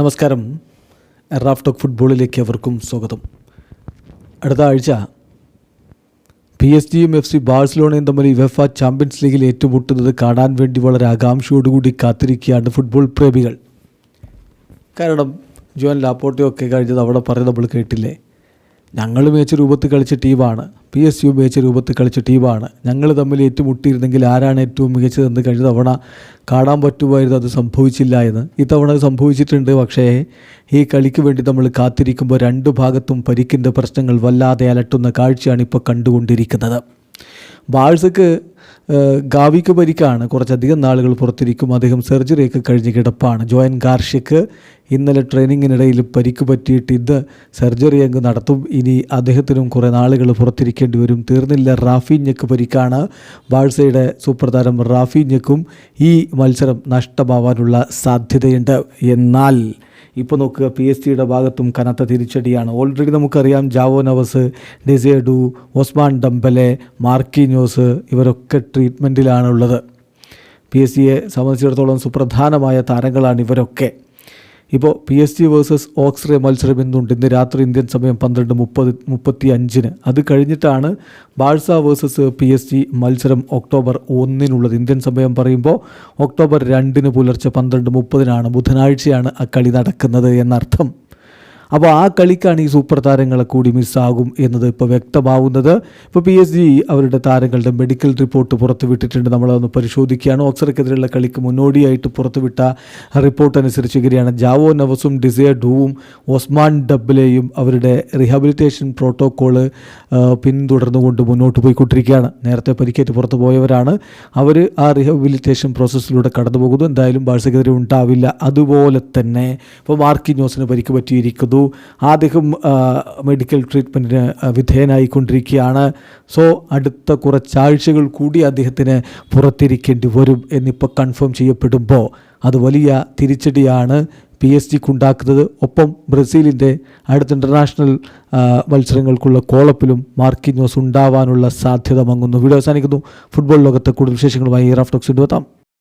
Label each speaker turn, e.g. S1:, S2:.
S1: നമസ്കാരം. Raf talk ഫുട്ബോളിലേക്ക് അവർക്കും സ്വാഗതം. അടുത്ത ആഴ്ച പി എസ് ജിയും എഫ് സി ബാഴ്സലോണയും തമ്മിൽ യുവഫ ചാമ്പ്യൻസ് ലീഗിൽ ഏറ്റുമുട്ടുന്നത് കാണാൻ വേണ്ടി വളരെ ആകാംക്ഷയോടുകൂടി കാത്തിരിക്കുകയാണ് ഫുട്ബോൾ പ്രേമികൾ. കാരണം ജോൻ ലാപ്പോട്ടയൊക്കെ കഴിഞ്ഞത് അവിടെ പറഞ്ഞ് നമ്മൾ കേട്ടില്ലേ? ഞങ്ങൾ മികച്ച രൂപത്തിൽ കളിച്ച ടീമാണ്. പി എസ് യു മികച്ച രൂപത്തിൽ കളിച്ച ടീമാണ്. ഞങ്ങൾ തമ്മിൽ ഏറ്റുമുട്ടിയിരുന്നെങ്കിൽ ആരാണ് ഏറ്റവും മികച്ചതെന്ന് കഴിഞ്ഞ തവണ കാണാൻ പറ്റുമായിരുന്നു. അത് സംഭവിച്ചില്ല എന്ന്. ഇത്തവണ സംഭവിച്ചിട്ടുണ്ട്. പക്ഷേ ഈ കളിക്ക് വേണ്ടി നമ്മൾ കാത്തിരിക്കുമ്പോൾ രണ്ട് ഭാഗത്തും പരിക്കിന്റെ പ്രശ്നങ്ങൾ വല്ലാതെ അലട്ടുന്ന കാഴ്ചയാണ് ഇപ്പോൾ കണ്ടുകൊണ്ടിരിക്കുന്നത്. ബാഴ്സക്ക് ഗാവിക്ക് പരിക്കാണ്. കുറച്ചധികം നാളുകൾ പുറത്തിരിക്കും. അദ്ദേഹം സർജറിയൊക്കെ കഴിഞ്ഞ് കിടപ്പാണ്. ജോയൻ ഗാർഷ്യക്ക് ഇന്നലെ ട്രെയിനിങ്ങിനിടയിൽ പരിക്ക് പറ്റിയിട്ട് ഇന്ന് സർജറി അങ്ങ് നടത്തും. ഇനി അദ്ദേഹത്തിനും കുറേ നാളുകൾ പുറത്തിരിക്കേണ്ടി വരും. തീർന്നില്ല റാഫിഞ്ഞക്ക് പരിക്കാണ്. ബാഴ്സയുടെ സൂപ്പർ താരം റാഫീഞ്ഞക്കും ഈ മത്സരം നഷ്ടമാവാനുള്ള സാധ്യതയുണ്ട്. എന്നാൽ ഇപ്പോൾ നോക്കുക പി എസ് ജിയുടെ ഭാഗത്തും കനത്ത തിരിച്ചടിയാണ്. ഓൾറെഡി നമുക്കറിയാം João Neves Désiré Doué Ousmane Dembélé Marquinhos ഇവരൊക്കെ ട്രീറ്റ്മെന്റിലാണുള്ളത് പി എസ് സിയെ സംബന്ധിച്ചിടത്തോളം സുപ്രധാനമായ താരങ്ങളാണ് ഇവരൊക്കെ. ഇപ്പോൾ പി എസ് ജി വേഴ്സസ് ഓക്സ്റേ മത്സരം ഇന്നുണ്ട് ഇന്ന് രാത്രി ഇന്ത്യൻ സമയം പന്ത്രണ്ട് മുപ്പത് മുപ്പത്തി അഞ്ചിന് അത് കഴിഞ്ഞിട്ടാണ് Barca versus P S G മത്സരം ഒക്ടോബർ ഒന്നിനുള്ളത്. ഇന്ത്യൻ സമയം പറയുമ്പോൾ ഒക്ടോബർ രണ്ടിന് പുലർച്ചെ പന്ത്രണ്ട് മുപ്പതിനാണ് ബുധനാഴ്ചയാണ് ആ കളി നടക്കുന്നത് എന്നർത്ഥം. അപ്പോൾ ആ കളിക്കാണ് ഈ സൂപ്പർ താരങ്ങളെ കൂടി മിസ്സാകും എന്നത് ഇപ്പോൾ വ്യക്തമാവുന്നത്. ഇപ്പോൾ പി എസ് ജി അവരുടെ താരങ്ങളുടെ മെഡിക്കൽ റിപ്പോർട്ട് പുറത്തുവിട്ടിട്ടുണ്ട്. നമ്മളതൊന്ന് പരിശോധിക്കുകയാണ്. ഓക്സർക്കെതിരെയുള്ള കളിക്ക് മുന്നോടിയായിട്ട് പുറത്തുവിട്ട റിപ്പോർട്ട് അനുസരിച്ച് ഇങ്ങനെയാണ് ജാവോ നവസും ഡിസയ ഡൂവും ഒസ്മാൻ ഡബ്ബിലെയും അവരുടെ റീഹാബിലിറ്റേഷൻ പ്രോട്ടോക്കോൾ പിന്തുടർന്നുകൊണ്ട് മുന്നോട്ട് പോയിക്കൊണ്ടിരിക്കുകയാണ്. നേരത്തെ പരിക്കേറ്റ് പുറത്തു പോയവരാണ്. അവർ ആ റീഹാബിലിറ്റേഷൻ പ്രോസസ്സിലൂടെ കടന്നു പോകുന്നു എന്തായാലും ബാഴ്സക്കെതിരെ ഉണ്ടാവില്ല. അതുപോലെ തന്നെ ഇപ്പോൾ മാർക്കിന്യോസിന് പരിക്ക് പറ്റിയിരിക്കുന്നു. അദ്ദേഹം ആ, മെഡിക്കൽ ട്രീറ്റ്മെന്റിന് വിധേയനായിക്കൊണ്ടിരിക്കുകയാണ്. സോ അടുത്ത കുറച്ചാഴ്ചകൾ കൂടി അദ്ദേഹത്തിന് പുറത്തിരിക്കേണ്ടി വരും എന്നിപ്പോൾ കൺഫേം ചെയ്യപ്പെടുമ്പോൾ അത് വലിയ തിരിച്ചടിയാണ് പി എസ് ജിക്ക് ഉണ്ടാക്കുന്നത് ഒപ്പം ബ്രസീലിന്റെ അടുത്ത ഇന്റർനാഷണൽ മത്സരങ്ങൾക്കുള്ള കോളപ്പിലും മാർക്കിന്യോസ് ഉണ്ടാവാനുള്ള സാധ്യത മങ്ങുന്നു. വീഡിയോ അവസാനിക്കുന്നു. ഫുട്ബോൾ ലോകത്തെ കൂടുതൽ വിശേഷങ്ങളുമായി റാഫ്റ്റോക്സ് കൊണ്ടുവെത്താം